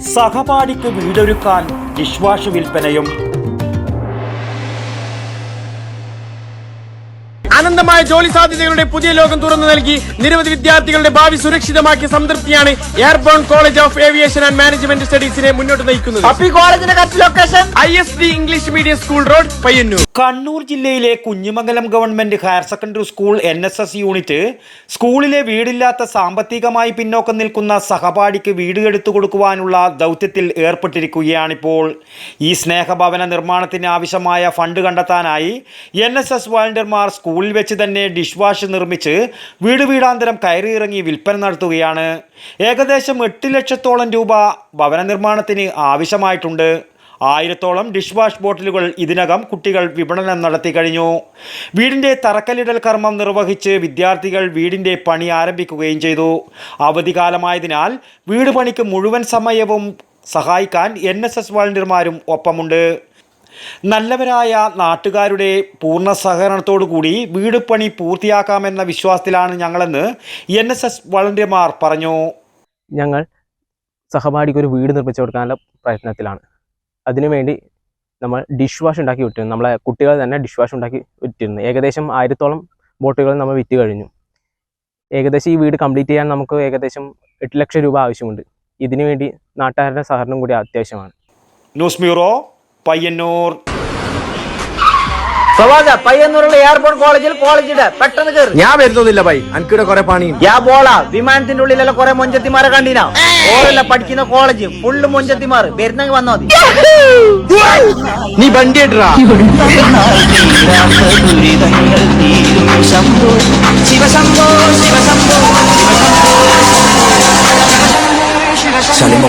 സഹപാഠിക്ക് വീടൊരുക്കാൻ dish wash വിൽപ്പനയും അനന്തമായ ജോലി സാധ്യതകളുടെ പുതിയ ലോകം തുറന്നു നൽകി നിരവധി വിദ്യാർത്ഥികളുടെ ഭാവി സുരക്ഷിതമാക്കിയ സംതൃപ്തിയാണ് Airborne college of aviation and management സ്റ്റഡീസിനെ മുന്നോട്ട് നയിക്കുന്നത്. അപ്പൊ കോളേജിന്റെ location? I S D English medium school road Payyanur. Kannur ജില്ലയിലെ Kunhimangalam government higher secondary school N S S unit സ്കൂളിലെ വീടില്ലാത്ത സാമ്പത്തികമായി പിന്നോക്കം നിൽക്കുന്ന സഹപാഠിക്ക് വീട് എടുത്തു കൊടുക്കുവാനുള്ള ദൗത്യത്തിൽ ഏർപ്പെട്ടിരിക്കുകയാണിപ്പോൾ. ഈ സ്നേഹഭവന നിർമ്മാണത്തിന് ആവശ്യമായ ഫണ്ട് കണ്ടെത്താനായി എൻ എസ് എസ് വളണ്ടിയർമാർ സ്കൂളിൽ വെച്ച് തന്നെ ഡിഷ് വാഷ് നിർമ്മിച്ച് വീട് വീടാന്തരം കയറിയിറങ്ങി വിൽപ്പന നടത്തുകയാണ്. ഏകദേശം എട്ട് ലക്ഷത്തോളം രൂപ ഭവന നിർമ്മാണത്തിന് ആവശ്യമായിട്ടുണ്ട്. ആയിരത്തോളം ഡിഷ് വാഷ് ബോട്ടിലുകൾ ഇതിനകം കുട്ടികൾ വിപണനം നടത്തി കഴിഞ്ഞു. വീടിന്റെ തറക്കല്ലിടൽ കർമ്മം നിർവഹിച്ച് വിദ്യാർത്ഥികൾ വീടിന്റെ പണി ആരംഭിക്കുകയും ചെയ്തു. അവധികാലമായതിനാൽ വീട് പണിക്ക് മുഴുവൻ സമയവും സഹായിക്കാൻ എൻ എസ് എസ് വളണ്ടിയർമാരും ഒപ്പമുണ്ട്. നല്ലവരായ നാട്ടുകാരുടെ പൂർണ സഹകരണത്തോടു കൂടി വീട് പണി പൂർത്തിയാക്കാമെന്ന വിശ്വാസത്തിലാണ് ഞങ്ങളെന്ന് എൻ എസ് എസ് വളണ്ടിയർമാർ പറഞ്ഞു. ഞങ്ങൾ സഹപാഠിക്ക് ഒരു വീട് നിർമ്മിച്ചു കൊടുക്കാനുള്ള പ്രയത്നത്തിലാണ്. അതിനുവേണ്ടി നമ്മൾ ഡിഷ് വാഷ് ഉണ്ടാക്കി വിട്ടിരുന്നു. നമ്മളെ കുട്ടികൾ തന്നെ ഡിഷ് വാഷ് ഉണ്ടാക്കി വിറ്റിരുന്നു ഏകദേശം ആയിരത്തോളം ബോട്ടുകൾ നമ്മൾ വിറ്റ് കഴിഞ്ഞു. ഏകദേശം ഈ വീട് കംപ്ലീറ്റ് ചെയ്യാൻ നമുക്ക് ഏകദേശം എട്ട് ലക്ഷം രൂപ ആവശ്യമുണ്ട്. ഇതിനുവേണ്ടി നാട്ടുകാരുടെ സഹകരണം കൂടി അത്യാവശ്യമാണ്. News bureau Payyanur. പയ്യന്നൂരുള്ള എയർപോർട്ട് കോളേജിൽ കോളേജിൽ പെട്ടെന്ന് കയറി ഞാൻ വരുന്നില്ല ബൈ എനിക്കിവിടെ കുറെ പണി യാ ബോള. വിമാനത്തിന്റെ ഉള്ളിലുള്ള കുറെ മൊഞ്ചത്തിമാരെ കണ്ടിനാ? ഓരല്ല പഠിക്കുന്ന കോളേജ്. ഫുള്ള് മൊഞ്ചത്തിമാർ വരുന്നെങ്കിൽ വന്നാ മതി. നീ വണ്ടി ഇട്ടാ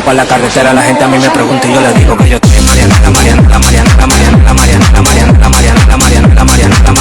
para la carretera, la gente a mí me pregunta y yo le digo que yo estoy en Mariana, la Mariana, la Mariana, la Mariana, la Mariana, la Mariana, la Mariana, la Mariana, la Mariana, la Mariana,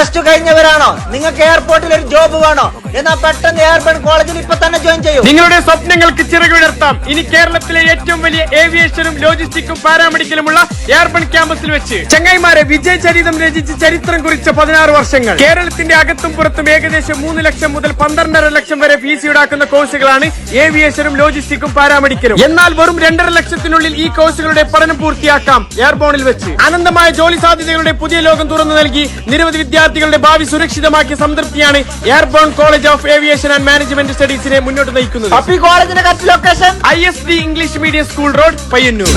plus two കഴിഞ്ഞവരാണോ? നിങ്ങൾക്ക് എയർപോർട്ടിൽ ഒരു job വേണോ? എന്നാ പെട്ടെന്ന് airport കോളേജിൽ ഇപ്പൊ തന്നെ join ചെയ്യൂ. നിങ്ങളുടെ സ്വപ്നങ്ങൾക്ക് ചിറകുവിടർത്താം ഇനി കേരളത്തിലെ ഏറ്റവും വലിയ ഏവിയേഷനും ലോജിസ്റ്റിക്കും പാരാമെഡിക്കലുമുള്ള എയർബൺ ക്യാമ്പസിൽ വെച്ച് ചങ്ങായിമാരെ വിജയ ചരിതം രചിച്ച് ചരിത്രം കുറിച്ച പതിനാറ് വർഷങ്ങൾ. കേരളത്തിന്റെ അകത്തും പുറത്തും ഏകദേശം മൂന്ന് ലക്ഷം മുതൽ പന്ത്രണ്ടര ലക്ഷം വരെ ഫീസ് ഈടാക്കുന്ന കോഴ്സുകളാണ് ഏവിയേഷനും ലോജിസ്റ്റിക്കും പാരാമെഡിക്കലും. എന്നാൽ വെറും രണ്ടര ലക്ഷത്തിനുള്ളിൽ ഈ കോഴ്സുകളുടെ പഠനം പൂർത്തിയാക്കാം എയർബോണിൽ വെച്ച്. അനന്തമായ ജോലി സാധ്യതകളുടെ പുതിയ ലോകം തുറന്നു നൽകി നിരവധി വിദ്യാർത്ഥികളുടെ ഭാവി സുരക്ഷിതമാക്കിയ സംതൃപ്തിയാണ് Airborne college of aviation and management സ്റ്റഡീസിനെ മുന്നോട്ട് നയിക്കുന്നത്. കോളേജിന്റെ location? I S D English medium school road Payyanur.